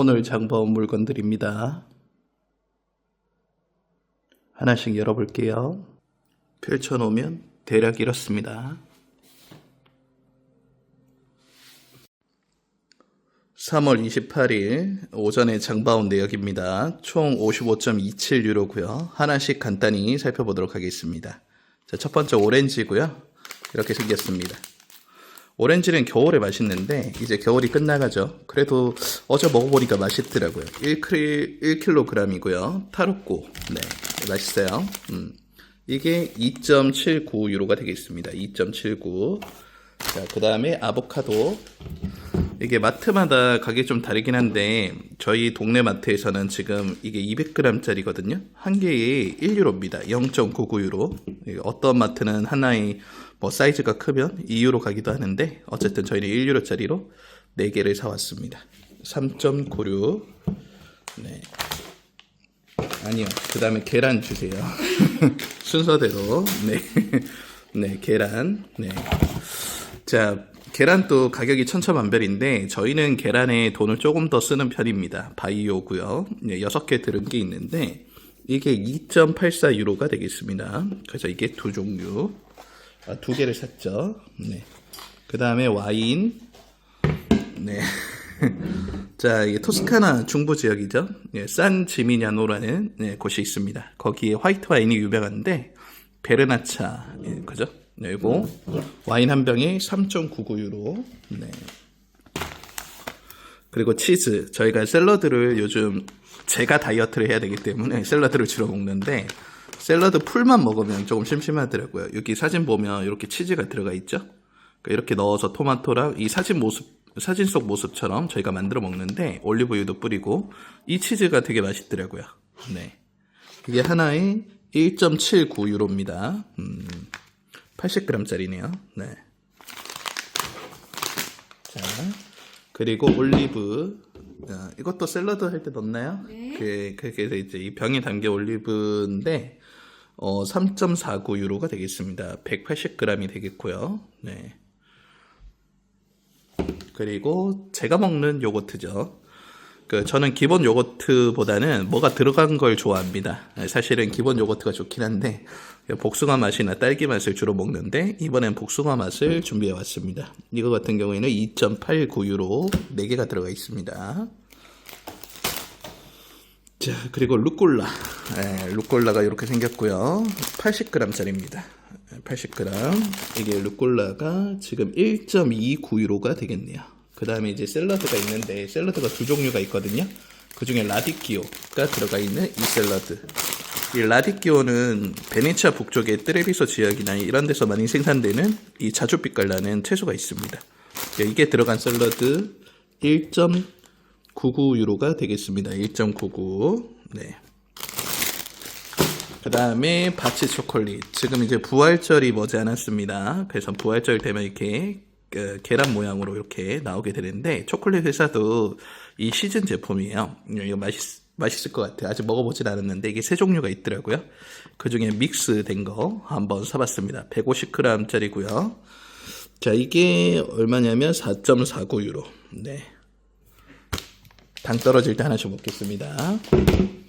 오늘 장봐온 물건들입니다. 하나씩 열어볼게요. 펼쳐놓으면 대략 이렇습니다. 3월 28일 오전에 장바온 내역입니다. 총 55.27유로고요. 하나씩 간단히 살펴보도록 하겠습니다. 자, 첫 번째 오렌지고요. 이렇게 생겼습니다. 오렌지는 겨울에 맛있는데 이제 겨울이 끝나가죠. 그래도 어제 먹어보니까 맛있더라고요. 1kg, 1kg이고요. 타로꼬. 네, 맛있어요. 음. 이게 2.79 유로가 되겠습니다. 2.79. 자, 그 다음에 아보카도. 이게 마트마다 가격이 좀 다르긴 한데 저희 동네 마트에서는 지금 이게 200g짜리거든요. 한 개에 1유로입니다. 0.99유로. 어떤 마트는 하나에 뭐 사이즈가 크면 2유로 가기도 하는데 어쨌든 저희는 1유로짜리로 4개를 사왔습니다. 3.96. 네. 아니요. 그 다음에 계란 주세요. 순서대로. 네. 네, 계란. 네. 자, 계란도 가격이 천차만별인데 저희는 계란에 돈을 조금 더 쓰는 편입니다. 바이오고요. 네, 6개 들은 게 있는데 이게 2.84 유로가 되겠습니다. 그래서 이게 두 종류. 아, 두 개를 샀죠. 네. 그 다음에 와인. 네. 자, 이게 토스카나 중부 지역이죠. 네, 산 지미냐노라는 네, 곳이 있습니다. 거기에 화이트 와인이 유명한데 베르나차, 예, 그죠? 네, 이거 와인 한 병에 3.99유로. 네. 그리고 치즈. 저희가 샐러드를 요즘 제가 다이어트를 해야 되기 때문에 샐러드를 주로 먹는데 샐러드 풀만 먹으면 조금 심심하더라고요. 여기 사진 보면 이렇게 치즈가 들어가 있죠. 그러니까 이렇게 넣어서 토마토랑 이 사진 모습 사진 속 모습처럼 저희가 만들어 먹는데 올리브유도 뿌리고 이 치즈가 되게 맛있더라고요. 네. 이게 하나에 1.79유로입니다. 음, 80g짜리네요. 네. 자, 그리고 올리브. 어, 이것도 샐러드 할 때 넣나요? 네. 그, 그게 이제 이 병에 담겨 올리브인데, 어, 3.49 유로가 되겠습니다. 180g이 되겠고요. 네. 그리고 제가 먹는 요거트죠. 그 저는 기본 요거트보다는 뭐가 들어간 걸 좋아합니다. 사실은 기본 요거트가 좋긴 한데 복숭아 맛이나 딸기 맛을 주로 먹는데 이번엔 복숭아 맛을 준비해 왔습니다. 이거 같은 경우에는 2.89유로 4개가 들어가 있습니다. 자, 그리고 루꼴라. 네, 루꼴라가 이렇게 생겼고요. 80g짜리입니다. 80g. 이게 루꼴라가 지금 1.29유로가 되겠네요. 그 다음에 이제 샐러드가 있는데 샐러드가 두 종류가 있거든요. 그 중에 라디끼오가 들어가 있는 이 샐러드. 이 라디끼오는 베네치아 북쪽의 트레비소 지역이나 이런 데서 많이 생산되는 이 자주빛깔 나는 채소가 있습니다. 네, 이게 들어간 샐러드 1.99유로가 되겠습니다. 1.99. 네. 그 다음에 바치 초콜릿. 지금 이제 부활절이 머지않았습니다. 그래서 부활절 되면 이렇게 그 계란 모양으로 이렇게 나오게 되는데 초콜릿 회사도 이 시즌 제품이에요. 이거 맛있 맛있을 것 같아요. 아직 먹어보진 않았는데 이게 세 종류가 있더라고요. 그 중에 믹스 된 거 한번 사봤습니다. 150g짜리고요. 자 이게 얼마냐면 4.49 유로. 네. 당 떨어질 때 하나씩 먹겠습니다.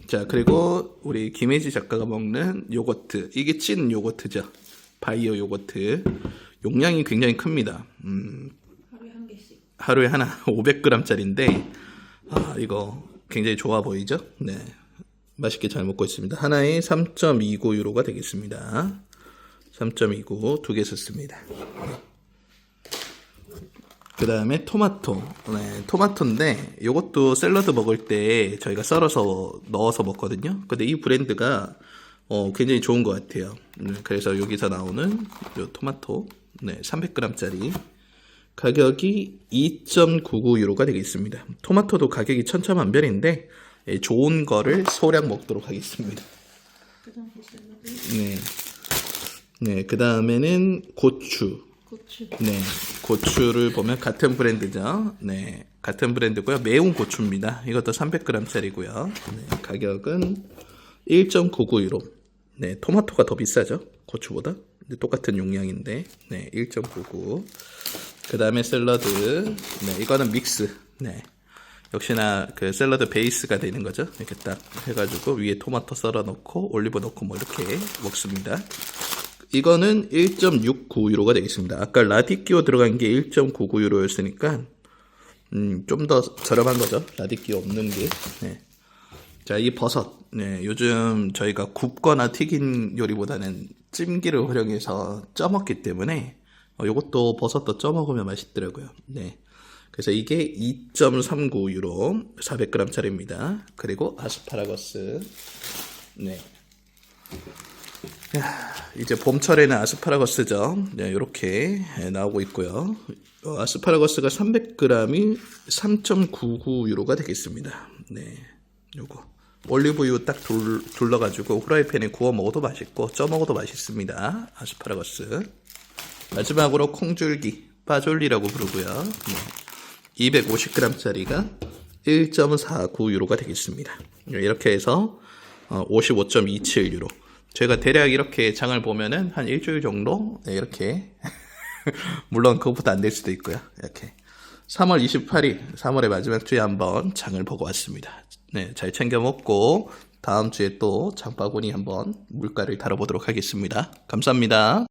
자 그리고 우리 김혜지 작가가 먹는 요거트 이게 찐 요거트죠. 바이오 요거트. 용량이 굉장히 큽니다. 음, 하루에 한 개씩. 하루에 하나 500g짜리인데 아, 이거 굉장히 좋아 보이죠? 네. 맛있게 잘 먹고 있습니다. 하나에 3.29 유로가 되겠습니다. 3.29 두 개 썼습니다. 그 다음에 토마토. 네, 토마토인데 이것도 샐러드 먹을 때 저희가 썰어서 넣어서 먹거든요. 근데 이 브랜드가 어, 굉장히 좋은 것 같아요. 네, 그래서 여기서 나오는 요 토마토 네, 300g짜리 가격이 2.99 유로가 되겠습니다. 토마토도 가격이 천차만별인데 예, 좋은 거를 소량 먹도록 하겠습니다. 네. 네, 그 다음에는 고추. 고추. 네, 고추를 보면 같은 브랜드죠. 네, 같은 브랜드고요. 매운 고추입니다. 이것도 300g짜리고요. 네, 가격은 1.99 유로. 네, 토마토가 더 비싸죠. 고추보다. 똑같은 용량인데, 네, 1.99. 그 다음에 샐러드. 네, 이거는 믹스. 네. 역시나 그 샐러드 베이스가 되는 거죠. 이렇게 딱 해가지고 위에 토마토 썰어 넣고 올리브 넣고 뭐 이렇게 먹습니다. 이거는 1.69유로가 되겠습니다. 아까 라디끼오 들어간 게 1.99유로였으니까 음, 좀 더 저렴한 거죠. 라디끼오 없는 게. 네. 자, 이 버섯. 네, 요즘 저희가 굽거나 튀긴 요리보다는 찜기를 활용해서 쪄먹기 때문에 어, 요것도 버섯도 쪄먹으면 맛있더라고요. 네. 그래서 이게 2.39 유로 400g짜리입니다. 그리고 아스파라거스. 네. 야, 이제 봄철에는 아스파라거스죠. 네, 이렇게 나오고 있고요. 어, 아스파라거스가 300g이 3.99 유로가 되겠습니다. 네, 요거 올리브유 딱 둘, 둘러가지고 후라이팬에 구워 먹어도 맛있고 쪄 먹어도 맛있습니다. 아스파라거스. 마지막으로 콩줄기, 빠졸리라고 부르고요. 네, 250g짜리가 1.49유로가 되겠습니다. 네, 이렇게 해서 55.27유로. 제가 대략 이렇게 장을 보면은 한 일주일 정도 네, 이렇게 물론 그것보다 안 될 수도 있고요. 이렇게 3월 28일 3월의 마지막 주에 한번 장을 보고 왔습니다. 네, 잘 챙겨 먹고 다음 주에 또 장바구니 한번 물가를 다뤄보도록 하겠습니다. 감사합니다.